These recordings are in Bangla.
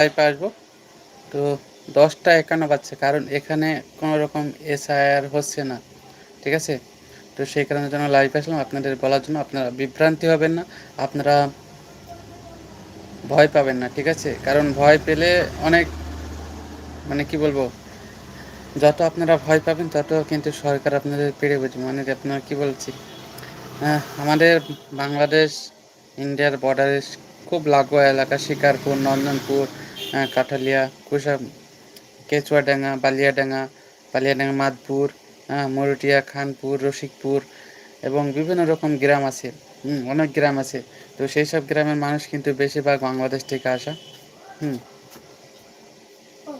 লাইভে আসব। তো দশটা একান্ন বাজছে, কারণ এখানে কোনো রকম এসআইআর হচ্ছে না, ঠিক আছে? তো সেই কারণের জন্য লাইভ আসলাম, আপনাদের বলার জন্য আপনারা বিভ্রান্তি হবেন না, আপনারা ভয় পাবেন না, ঠিক আছে? কারণ ভয় পেলে অনেক মানে কি বলব, যত আপনারা ভয় পাবেন, তত কিন্তু সরকার আপনাদের পেরে বুঝবে মানে আপনারা কি বলছি? আমাদের বাংলাদেশ, ইন্ডিয়ার বর্ডারে খুব লাগোয়া এলাকা, শিকারপুর, নন্দনপুর কাঠালিয়া কুসা কেচুয়াডাঙ্গা বালিয়াডাঙ্গা বালিয়াডাঙ্গা মাদপুর মরুটিয়া খানপুর রসিকপুর এবং বিভিন্ন রকম গ্রাম আছে। হুম, অনেক গ্রাম আছে। তো সেই সব গ্রামের মানুষ কিন্তু বেশিরভাগ বাংলাদেশ থেকে আসা। হুম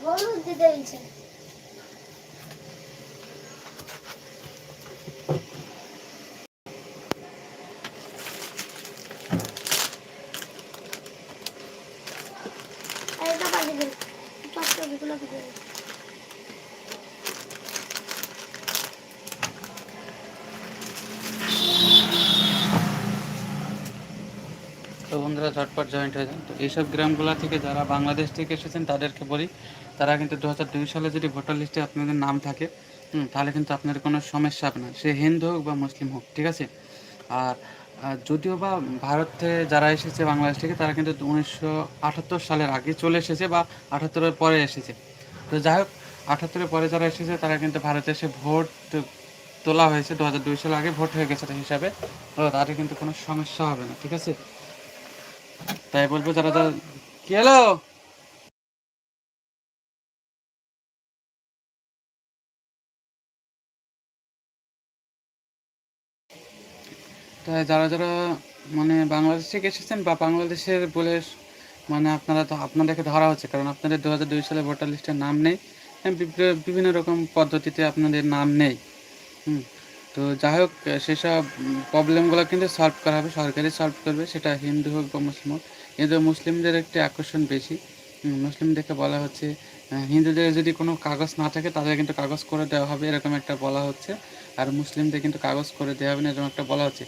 হলুদ দিতে দিচ্ছে এটা পাঠিয়ে দিন পাঁচটা বিগুলো দিতে তো ঝটপট জয়েন্ট হয়ে যান তো এইসব গ্রামগুলো থেকে যারা বাংলাদেশ থেকে এসেছেন, তাদেরকে বলি, তারা কিন্তু দু হাজার দুই সালে যদি ভোটার লিস্টে আপনাদের নাম থাকে তাহলে কিন্তু আপনাদের কোনো সমস্যা হবে না। সে হিন্দু হোক বা মুসলিম হোক, ঠিক আছে? আর যদিও বা ভারতে যারা এসেছে বাংলাদেশ থেকে, তারা কিন্তু উনিশশো আটাত্তর সালের আগে চলে এসেছে বা আটাত্তরের পরে এসেছে। তো যাই হোক, আটাত্তরের পরে যারা এসেছে, তারা কিন্তু ভারতে এসে ভোট তোলা হয়েছে। দু হাজার দুই সালের আগে ভোট হয়ে গেছে হিসাবে। তো তাদের কিন্তু কোনো সমস্যা হবে না, ঠিক আছে? তাই বলব যারা যারা কি হলো? তাই যারা যারা মানে বাংলাদেশ থেকে এসেছেন বা বাংলাদেশের বলে মানে আপনারা তো আপনাদেরকে ধরা হচ্ছে, কারণ আপনাদের দু হাজার দুই সালে ভোটার লিস্টের নাম নেই। বিভিন্ন রকম পদ্ধতিতে আপনাদের নাম নেই। হুম। তো যাই হোক, সেসব প্রবলেমগুলো কিন্তু সলভ করা হবে সরকারই সলভ করবে, সেটা হিন্দু হোক বা মুসলিম হোক। কিন্তু মুসলিমদের একটি আকর্ষণ বেশি। মুসলিমদেরকে বলা হচ্ছে হিন্দুদের যদি কোনো কাগজ না থাকে, তাদের কিন্তু কাগজ করে দেওয়া হবে, এরকম একটা বলা হচ্ছে। আর মুসলিমদের কিন্তু কাগজ করে দেওয়া হবে না, এরকম একটা বলা হচ্ছে।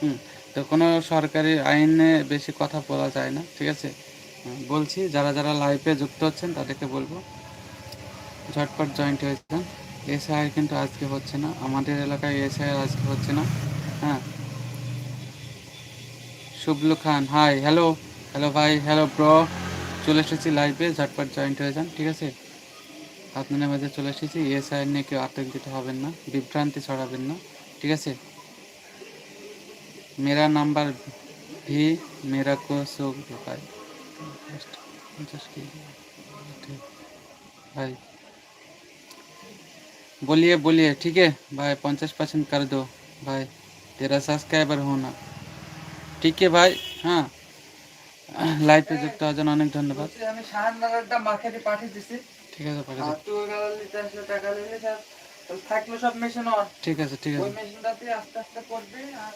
হুম, তো কোনো সরকারি আইনে বেশি কথা বলা যায় না, ঠিক আছে? বলছি, যারা যারা লাইভে যুক্ত হচ্ছেন, তাদেরকে বলব, ঝটপট জয়েন্ট হয়েছে এসআই কিন্তু আজকে হচ্ছে না। আমাদের এলাকায় এসআই আজকে হচ্ছে না। হ্যাঁ। শুভলু খান হাই হ্যালো হ্যালো ভাই হ্যালো ব্র চলে এসেছি লাইভে ঝটপট জয়েন্ট হয়ে যান, ঠিক আছে? আপনাদের মাঝে চলে এসেছি, এসআই নিয়ে কেউ আতঙ্কিত হবেন না, বিভ্রান্তি ছড়াবেন না, ঠিক আছে? মেরা নাম্বার ভি, মেরা কো সো ভাই। ভাই। बोलिए बोलिए ठीक है भाई पचास परसेंट कर दो भाई तेरा सब्सक्राइबर होना ठीक है भाई हाँ লাইভ पे যুক্ত হওয়ার জন্য অনেক ধন্যবাদ বলছি, আমি শাহানগরটা মার্কেটে পাঠিয়ে দিছি ঠিক আছে পাঠিয়ে আর দাও। তুই গেলে নিতে আসলে টাকা নিলে স্যার তো থাকলো সব মেশিন ঠিক আছে ঠিক ওই আছে মেশিনটাতে আস্তে আস্তে করবে আর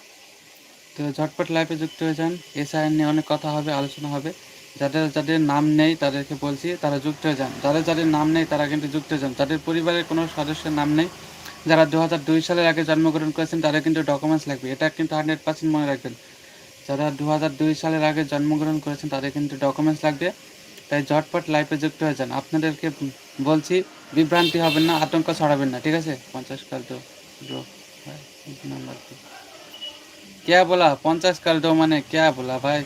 তো ঝটপট লাইভে যুক্ত হয়ে যান এসআই নিয়ে অনেক কথা হবে আলোচনা হবে যাদের যাদের নাম নেই তাদেরকে বলছি তারা যুক্ত হয়ে যান যাদের যাদের নাম নেই তারা কিন্তু যুক্ত হয়ে যান যাদের পরিবারের কোনো সদস্যের নাম নেই যারা দু হাজার দুই সালের আগে জন্মগ্রহণ করেছেন তাদের কিন্তু ডকুমেন্টস লাগবে এটা কিন্তু হান্ড্রেড পার্সেন্ট মনে রাখবেন যারা দু হাজার দুই সালের আগে জন্মগ্রহণ করেছেন তাদের কিন্তু ডকুমেন্টস লাগবে তাই ঝটপট লাইভে যুক্ত হয়ে যান আপনাদেরকে বলছি বিভ্রান্তি হবেন না আতঙ্ক ছড়াবেন না ঠিক আছে পঞ্চাশ কাল তো ব্রো নাম্বার क्या बोला पंचाश कर दो मैंने क्या बोला भाई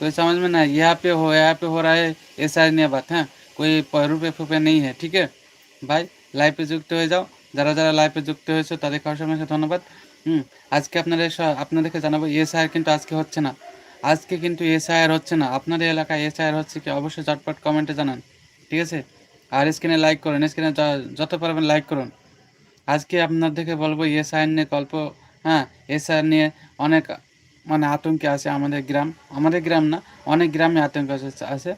कोई समझ में नहीं यहाँ पे हो यहाँ पे हो रहा है ऐसा नहीं बात है कोई प- रुपए फुपे नहीं है ठीक है ভাই লাইভে যুক্ত হয়ে যাও যারা যারা লাইভে যুক্ত হয়েছে তাদেরকে অসংখ্য ধন্যবাদ হুম আজকে আপনাদের স- আপনাদেরকে জানাবো এসআইআর কিন্তু আজকে হচ্ছে না আজকে কিন্তু এসআইআর হচ্ছে না আপনাদের এলাকায় এসআইআর হচ্ছে কি অবশ্যই চটপট কমেন্টে জানান ঠিক আছে আর স্ক্রিনে লাইক করুন স্ক্রিনে যত পারবেন লাইক করুন আজকে আপনাদেরকে বলবো এসআইআর নিয়ে গল্প হ্যাঁ এসআইআর নিয়ে অনেক মানে আতঙ্কে আছে আমাদের গ্রাম। আমাদের গ্রাম না, অনেক গ্রামে আতঙ্ক আছে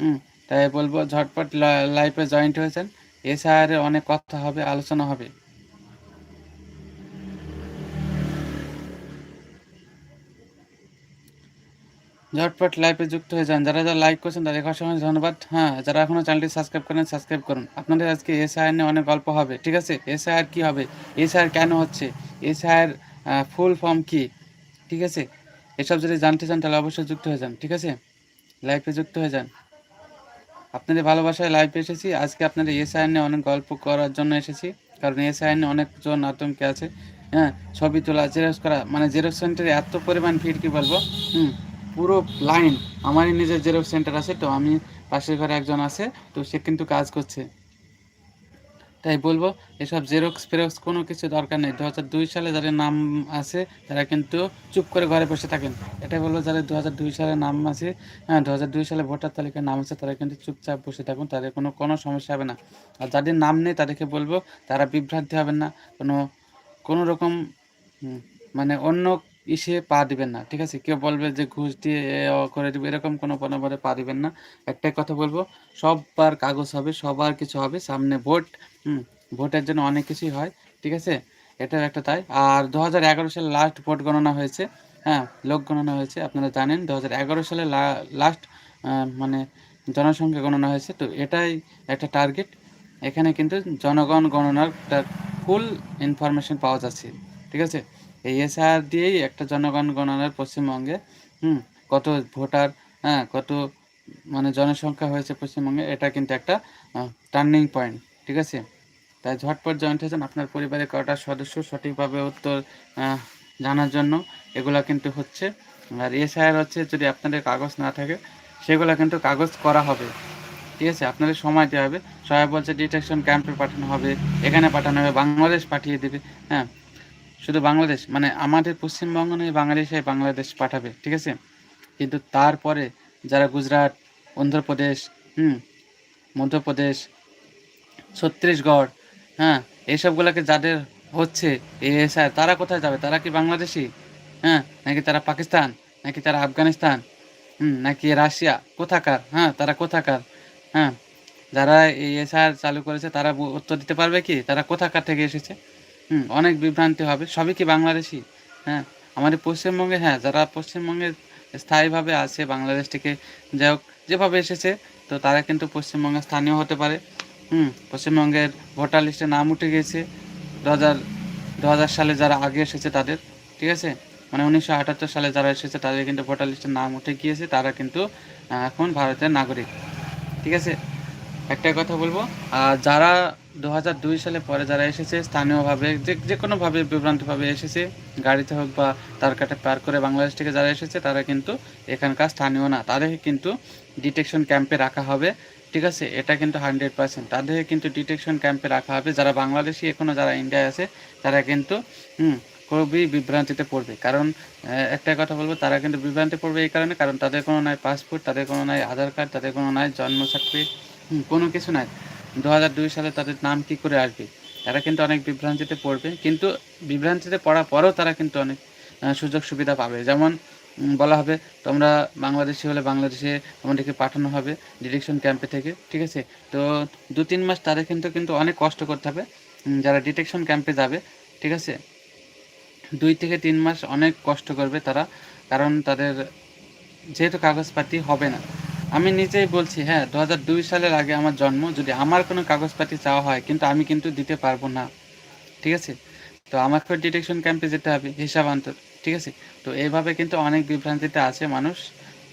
হুম, তাই বলব ঝটপট লাইফে জয়েন্ট হয়েছেন। এসআইআর অনেক কথা হবে, আলোচনা হবে। ঝটপট লাইভে যুক্ত হয়ে যান। যারা যারা লাইক করছেন তাদের অসংখ্য ধন্যবাদ। হ্যাঁ যারা এখনও চ্যানেলটি সাবস্ক্রাইব করেন সাবস্ক্রাইব করুন। আপনাদের আজকে এসআইআর নিয়ে অনেক গল্প হবে, ঠিক আছে? এসআইআর কী হবে? এসআইআর কেন হচ্ছে? এসআইআর ফুল ফর্ম কি? ঠিক আছে? এসব যদি জানতে চান, তাহলে অবশ্যই যুক্ত হয়ে যান, ঠিক আছে? লাইফে যুক্ত হয়ে যান। আপনাদের ভালোবাসায় লাইভে এসেছি। আজকে আপনাদের এসআইআর নিয়ে অনেক গল্প করার জন্য এসেছি। কারণ এসআইআর নিয়ে অনেকজন আতঙ্কে আছে। হ্যাঁ ছবি তোলা জেরক্স করা মানে জেরক্স সেন্টারে এত পরিমাণ ভিড়, কী বলব? হুম, পুরো লাইন আমারই নিজের জেরক্স সেন্টার আছে, তো আমি পাশের ঘরে একজন আছে, তো সে কিন্তু কাজ করছে। তাই বলব, এসব জেরক্স ফেরক্স কোনো কিছু দরকার নেই। দু হাজার দুই সালে যাদের নাম আছে, তারা কিন্তু চুপ করে ঘরে বসে থাকেন। এটাই বলব, যাদের দু হাজার দুই সালে নাম আছে হ্যাঁ দু হাজার দুই সালে ভোটার তালিকায় নাম আছে, তারা কিন্তু চুপচাপ বসে থাকুন, তাদের কোনো কোনো সমস্যা হবে না। আর যাদের নাম নেই, তাদেরকে বলব, তারা বিভ্রান্তি হবেন না। কোনো কোনো রকম মানে অন্য ইসে পা দিবেন না, ঠিক আছে? কেউ বলবে যে ঘুষ দিয়ে করে দিবে, এরকম কোনো পনবরে পা দিবেন না। একটাই কথা বলব, সববার কাগজ হবে, সবার কিছু হবে, সামনে ভোট, হুম, ভোটের জন্য অনেক কিছুই হয়, ঠিক আছে? এটাও একটা তাই। আর দু হাজার এগারো সালে লাস্ট ভোট গণনা হয়েছে হ্যাঁ লোক গণনা হয়েছে, আপনারা জানেন, দু হাজার এগারো সালে লাস্ট মানে জনসংখ্যা গণনা হয়েছে, তো এটাই একটা টার্গেট এখানে কিন্তু জনগণ গণনার ফুল ইনফরমেশন পাওয়া যাচ্ছে, ঠিক আছে? এই এসআর দিয়েই একটা জনগণ গণনার পশ্চিমবঙ্গে, হুম, কত ভোটার হ্যাঁ কত মানে জনসংখ্যা হয়েছে পশ্চিমবঙ্গে, এটা কিন্তু একটা টার্নিং পয়েন্ট ঠিক আছে? তাই ঝটপট জয়েন্ট হয়েছেন আপনার পরিবারের কটা সদস্য সঠিকভাবে উত্তর জানার জন্য, এগুলা কিন্তু হচ্ছে। আর এসআইআর হচ্ছে যদি আপনাদের কাগজ না থাকে, সেগুলো কিন্তু কাগজ করা হবে, ঠিক আছে? আপনাদের সময় দেওয়া হবে। সবাই বলছে ডিটেকশন ক্যাম্পে পাঠানো হবে, এখানে পাঠানো হবে, বাংলাদেশ পাঠিয়ে দেবে হ্যাঁ শুধু বাংলাদেশ মানে আমাদের পশ্চিমবঙ্গ নয়, বাংলাদেশে বাংলাদেশ পাঠাবে, ঠিক আছে? কিন্তু তারপরে যারা গুজরাট, অন্ধ্রপ্রদেশ, হুম, মধ্যপ্রদেশ, ছত্তিশগড় হ্যাঁ এইসবগুলোকে যাদের হচ্ছে, এএসআই, তারা কোথায় যাবে? তারা কি বাংলাদেশি? হ্যাঁ নাকি তারা পাকিস্তান, নাকি তারা আফগানিস্তান, হুম, নাকি রাশিয়া? কোথাকার? হ্যাঁ তারা কোথাকার? হ্যাঁ যারা এই এসআর চালু করেছে, তারা উত্তর দিতে পারবে কি? তারা কোথাকার থেকে এসেছে? হুম। অনেক বিভ্রান্তি হবে। সবই কি বাংলাদেশি? হ্যাঁ আমাদের পশ্চিমবঙ্গে হ্যাঁ যারা পশ্চিমবঙ্গে স্থায়ীভাবে আছে, বাংলাদেশ থেকে যাই হোক, যেভাবে এসেছে, তো তারা কিন্তু পশ্চিমবঙ্গে স্থানীয় হতে পারে। হুম, পশ্চিমবঙ্গের ভোটার লিস্টে নাম উঠে গেছে দু হাজার দু হাজার সালে যারা আগে এসেছে তাদের, ঠিক আছে? মানে উনিশশো আটাত্তর সালে যারা এসেছে, তাদের কিন্তু ভোটার লিস্টে নাম উঠে গিয়েছে। তারা কিন্তু এখন ভারতের নাগরিক, ঠিক আছে? একটাই কথা বলব আর যারা দু হাজার দুই সালে পরে যারা এসেছে, স্থানীয়ভাবে, যে যে কোনোভাবে বিভ্রান্তভাবে এসেছে, গাড়িতে হোক বা তার কাটে পার করে বাংলাদেশ থেকে যারা এসেছে, তারা কিন্তু এখানকার স্থানীয় না। তাদেরকে কিন্তু ডিটেকশন ক্যাম্পে রাখা হবে, ঠিক আছে? এটা কিন্তু হান্ড্রেড পার্সেন্ট তাদেরকে কিন্তু ডিটেকশন ক্যাম্পে রাখা হবে। যারা বাংলাদেশি এখনও যারা ইন্ডিয়ায় আছে, তারা কিন্তু খুবই বিভ্রান্তিতে পড়বে। কারণ একটা কথা বলব, তারা কিন্তু বিভ্রান্তি পড়বে এই কারণে, কারণ তাদের কোনো নাই পাসপোর্ট তাদের কোনো নাই আধার কার্ড তাদের কোনো নাই জন্ম সার্টিফিকেট কোনো কিছু নাই। দু দুই সালে তাদের নাম কি করে আসবে? তারা কিন্তু অনেক বিভ্রান্তিতে পড়বে। কিন্তু বিভ্রান্তিতে পড়ার পরেও তারা কিন্তু অনেক সুযোগ সুবিধা পাবে। যেমন বলা হবে, তোমরা বাংলাদেশি হলে বাংলাদেশে তোমাদেরকে পাঠানো হবে ডিটেকশন ক্যাম্পে থেকে, ঠিক আছে? তো দু তিন মাস তাদের কিন্তু কিন্তু অনেক কষ্ট করতে হবে যারা ডিটেকশন ক্যাম্পে যাবে, ঠিক আছে? দুই থেকে তিন মাস অনেক কষ্ট করবে তারা, কারণ তাদের যেহেতু কাগজপাতি হবে না। আমি নিজেই বলছি হ্যাঁ দু দুই সালের আগে আমার জন্ম, যদি আমার কোনো কাগজপাতি চাওয়া হয়, কিন্তু আমি কিন্তু দিতে পারব না। ঠিক আছে? তো আমাকে ডিটেকশন ক্যাম্পে যেতে হবে, হিসাব আন্তর ঠিক আছে? তো এইভাবে কিন্তু অনেক বিভ্রান্তিতে আছে মানুষ।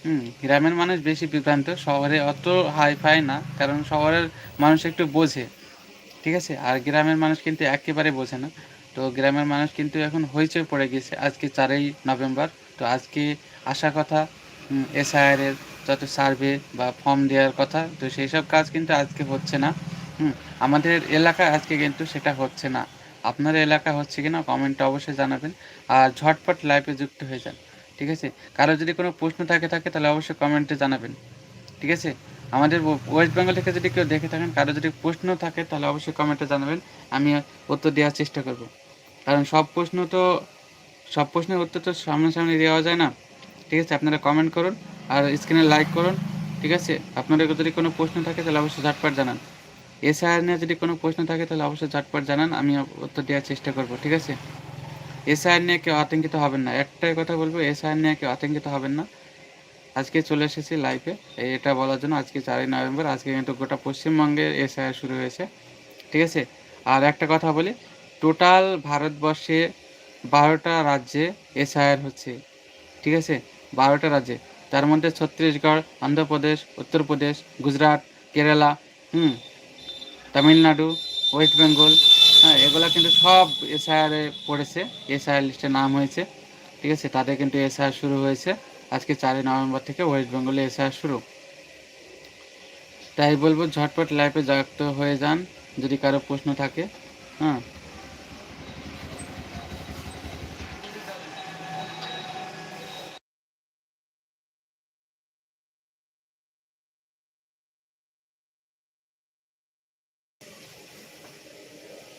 হুম, গ্রামের মানুষ বেশি বিভ্রান্ত, শহরে অত হাই ফাই না, কারণ শহরের মানুষ একটু বোঝে। ঠিক আছে? আর গ্রামের মানুষ কিন্তু একেবারে বোঝে না। তো গ্রামের মানুষ কিন্তু এখন হইচই পড়ে গেছে, আজকে চারই নভেম্বর। তো আজকে আসার কথা এসআইআর এর যত সার্ভে বা ফর্ম দেওয়ার কথা, তো সেই সব কাজ কিন্তু আজকে হচ্ছে না। হুম, আমাদের এলাকায় আজকে কিন্তু সেটা হচ্ছে না। আপনার এলাকা হচ্ছে কিনা কমেন্টে অবশ্যই জানাবেন। আর ঝটপট লাইভে যুক্ত হয়ে যান, ঠিক আছে? কারও যদি কোনো প্রশ্ন থাকে থাকে, তাহলে অবশ্যই কমেন্টে জানাবেন, ঠিক আছে? আমাদের ওয়েস্ট বেঙ্গল থেকে যদি কেউ দেখে থাকেন, কারও যদি প্রশ্ন থাকে, তাহলে অবশ্যই কমেন্টে জানাবেন। আমি উত্তর দেওয়ার চেষ্টা করব। কারণ সব প্রশ্ন তো সব প্রশ্নের উত্তর তো সামনাসামনি দেওয়া যায় না। ঠিক আছে, আপনারা কমেন্ট করুন আর স্ক্রিনে লাইক করুন, ঠিক আছে? আপনাদের যদি কোনো প্রশ্ন থাকে তাহলে অবশ্যই ঝটপট জানান। এসআইআর নিয়ে যদি কোনো প্রশ্ন থাকে তাহলে অবশ্যই ঝটপট জানান, আমি উত্তর দেওয়ার চেষ্টা করব, ঠিক আছে? এসআইআর নিয়ে কেউ আতঙ্কিত হবেন না, একটাই কথা বলব এসআইআর নিয়ে কেউ আতঙ্কিত হবেন না। আজকে চলে এসেছি লাইভে এটা বলার জন্য আজকে চারই নভেম্বর, আজকে কিন্তু গোটা পশ্চিমবঙ্গের এসআইআর শুরু হয়েছে, ঠিক আছে? আর একটা কথা বলি টোটাল ভারতবর্ষে বারোটা রাজ্যে এসআইআর হচ্ছে, ঠিক আছে? বারোটা রাজ্যে। তার মধ্যে ছত্তিশগড়, অন্ধ্রপ্রদেশ, উত্তরপ্রদেশ, গুজরাট, কেরালা, হুম, তামিলনাড়ু, ওয়েস্ট বেঙ্গল হ্যাঁ এগুলো কিন্তু সব এসআইআরে পড়েছে। এসআইআর লিস্টে নাম হয়েছে। ঠিক আছে, তাদের কিন্তু এসআইআর শুরু হয়েছে আজকে চারই নভেম্বর থেকে ওয়েস্ট বেঙ্গলে এসআইআর শুরু। তাই বলব ঝটপট লাইফে যুক্ত হয়ে যান, যদি কারও প্রশ্ন থাকে হ্যাঁ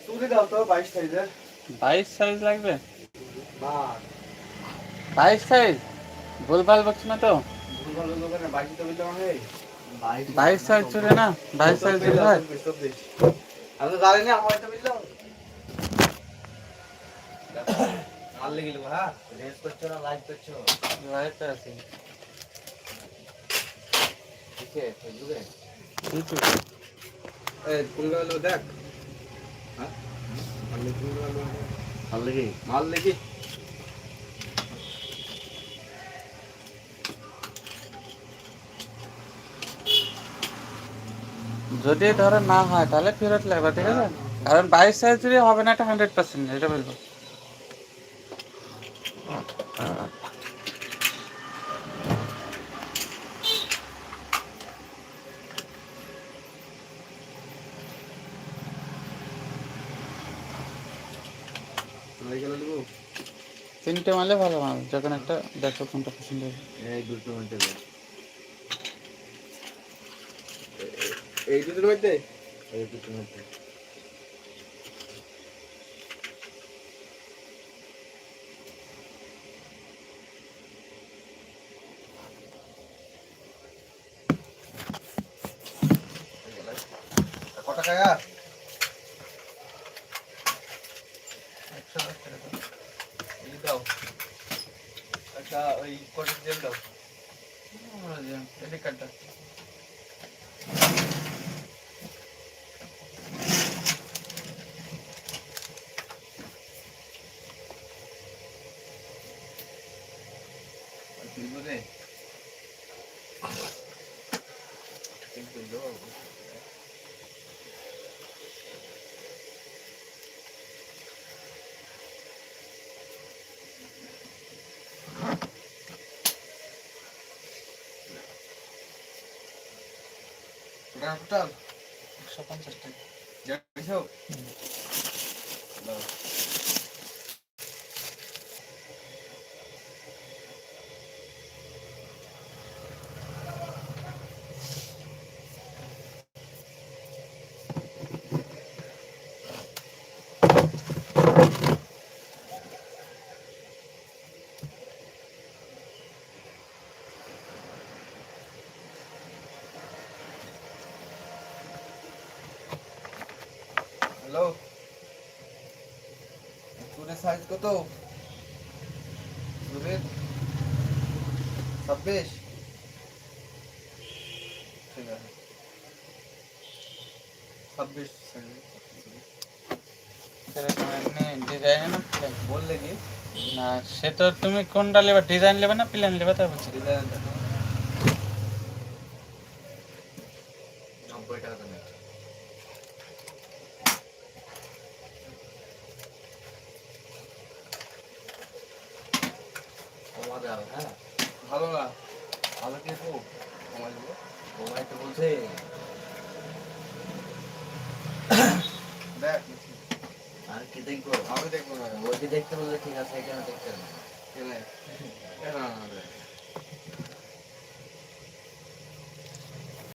চুরি দাও তো বাইশ সাইজের বাইশ সাইজ লাগবে? বাইশ সাইজ ভুলভাল বলছো না তো? বাইশ সাইজ চুরে না? বাইশ সাইজ আমি তো জানি না আমার তো মাল লেগে গেল হ্যাঁ? রেস করছ না লাইভ করছ? লাইফে আছে। ফেসবুকে? এই দেখ। হ্যাঁ? যদি ধরেন না হয়, তাহলে ফেরত লাগবে, ঠিক আছে? কারণ বাইশ সাইজ যদি হবে না, এটা হান্ড্রেড পার্সেন্ট এটা বলব। তিনটে মারলে ভালো মাল যখন একটা দেখো কোনটা পছন্দ হবে। এই দুটো মিনিটে এই দুটোর মধ্যে? এই দুটো মিনিটে কত টাকা একশো দশ টাকা দাও। এই দাও একটা ওই কটের তেল দাও এদিক কাটটা একশো পঞ্চাশ টাকা। হ্যালো? চুলের সাইজ কত? চুলের ছাব্বিশ? ঠিক আছে। ছাব্বিশ বললে কি? না সে তো তুমি কোনটা নেবে? ডিজাইন নেবে না প্লেন নেবে? তাই বলছি। ডিজাইন হবে, হ্যাঁ ভালো না। ভালো কি তো কমাই দেবো কমাই তো বলছে। দেখ আর কি দেখব? আমি দেখব না। ওই দেখতে বললে ঠিক আছে কেন দেখতে না। কেন? এ না না